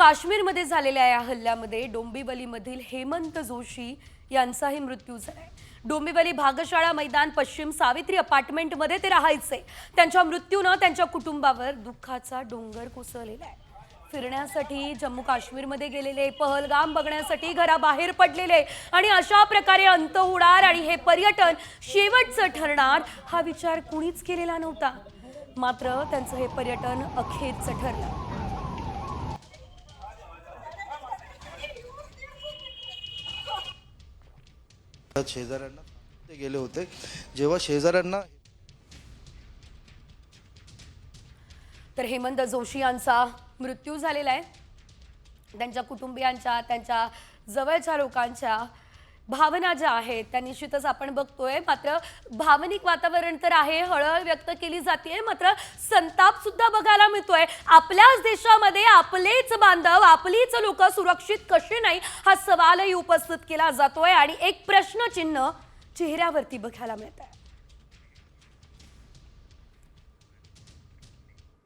काश्मीरमध्ये झालेल्या या हल्ल्यामध्ये डोंबिवलीमधील हेमंत जोशी यांचाही मृत्यू झालाय. डोंबिवली भागशाळा मैदान पश्चिम सावित्री अपार्टमेंटमध्ये ते राहायचे. त्यांच्या मृत्यूनं त्यांच्या कुटुंबावर दुःखाचा डोंगर कोसळलेला आहे. फिरण्यासाठी जम्मू काश्मीरमध्ये गेलेले पहलगाम बघण्यासाठी घराबाहेर पडलेले आणि अशा प्रकारे अंत होणार आणि हे पर्यटन शेवटचं ठरणार हा विचार कुणीच केलेला नव्हता. मात्र त्यांचं हे पर्यटन अखेरचं ठरलं. शेजाऱ्यांना ते गेले होते. जेव्हा शेजाऱ्यांना तर हेमंत जोशी यांचा मृत्यू झालेला आहे. त्यांच्या कुटुंबियांच्या त्यांच्या जवळच्या लोकांच्या भावना ज्या आहेत त्या निश्चितच आपण बघतोय. मात्र भावनिक वातावरण तर आहे हळहळ व्यक्त केली जाते मात्र संताप सुद्धा बघायला मिळतोय. आपल्याच देशामध्ये आपलेच बांधव आपलीच लोक सुरक्षित कसे नाही हा सवालही उपस्थित केला जातोय. आणि एक प्रश्नचिन्ह चेहऱ्यावरती बघायला मिळत आहे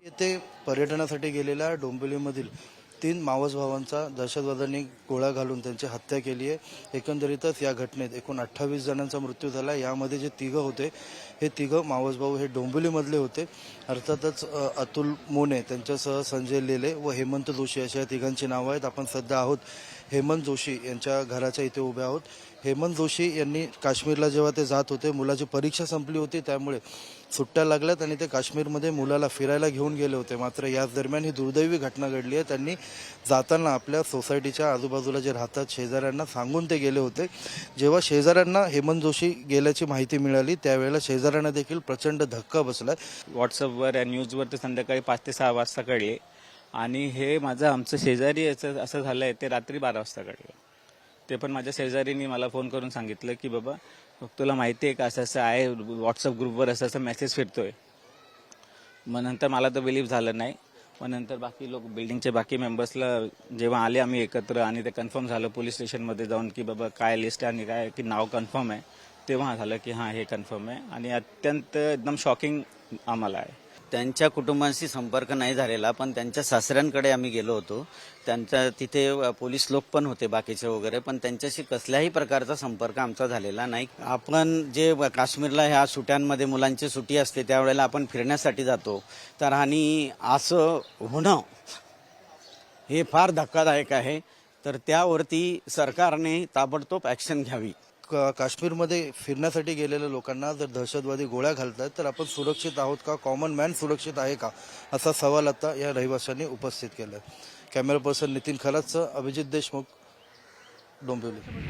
येथे पर्यटनासाठी गेलेल्या डोंबिवलीमधील तीन मावस भावांचा दहशतवाद्यांनी गोळ्या घालून त्यांची हत्या केली आहे. एकंदरीतच या घटनेत एकूण अठ्ठावीस जणांचा मृत्यू झाला. यामध्ये जे तिघं होते हे तिघं मावस भाऊ हे डोंबिवलीमधले होते. अर्थातच अतुल मोने त्यांच्यासह संजय लेले व हेमंत जोशी अशा या तिघांची नावं आहेत. आपण सध्या आहोत हेमंत जोशी यांच्या घराच्या इथे उभे आहोत. हेमंत जोशी यांनी काश्मीरला जेव्हा ते जात होते मुलाची परीक्षा संपली होती त्यामुळे सुट्ट्या लागल्यात आणि ते काश्मीरमध्ये मुलाला फिरायला घेऊन गेले होते. मात्र याच दरम्यान ही दुर्दैवी घटना घडली आहे. त्यांनी जाताना आपल्या सोसायटीच्या आजूबाजूला जे राहतात शेजाऱ्यांना सांगून ते गेले होते. जेव्हा शेजाऱ्यांना हेमंत जोशी गेल्याची माहिती मिळाली त्यावेळेला शेजाऱ्यांना देखील प्रचंड धक्का बसला. व्हॉट्सअपवर या न्यूजवर ते संध्याकाळी पाच ते सहा वाजता कळले. आणि हे माझं आमचं शेजारी याचं असं झालं आहे ते रात्री बारा वाजता कळलं ते पण माझ्या शेजारीने मला फोन करून सांगितलं की बाबा तुला माहिती आहे का असं असं आहे व्हॉट्सअप ग्रुपवर असं असं मेसेज फिरतोय. मग नंतर मला तर बिलीव्ह झालं नाही. मग नंतर बाकी लोक बिल्डिंगचे बाकी मेंबर्सला जेव्हा आले आम्ही एकत्र आणि ते कन्फर्म झालं पोलीस स्टेशनमध्ये जाऊन की बाबा काय लिस्ट आहे आणि काय की नाव कन्फर्म आहे. तेव्हा झालं की हां हे कन्फर्म आहे. आणि अत्यंत एकदम शॉकिंग आम्हाला आहे. त्यांच्या कुटुंबाशी संपर्क नाही झालेला पण त्यांच्या सासऱ्यांकडे आम्ही गेलो होतो. त्यांच्या तिथे पोलीस लोक पण होते बाकीचे वगैरे पण त्यांच्याशी कसल्याही प्रकारचा संपर्क आमचा झालेला नाही. आपण जे काश्मीरला ह्या सुट्यांमध्ये मुलांची सुट्टी असते त्यावेळेला आपण फिरण्यासाठी जातो. तर आणि असं होणं हे फार धक्कादायक आहे. तर त्यावरती सरकारने ताबडतोब ॲक्शन घ्यावी. का- काश्मीरमध्ये फिरण्यासाठी गेलेल्या लोकांना जर दहशतवादी गोळ्या घालतात तर आपण सुरक्षित आहोत का? कॉमन मॅन सुरक्षित आहे का? असा सवाल आता या रहिवाशांनी उपस्थित केला कॅमेरा पर्सन नितीन खरातचं अभिजित देशमुख डोंबिवली.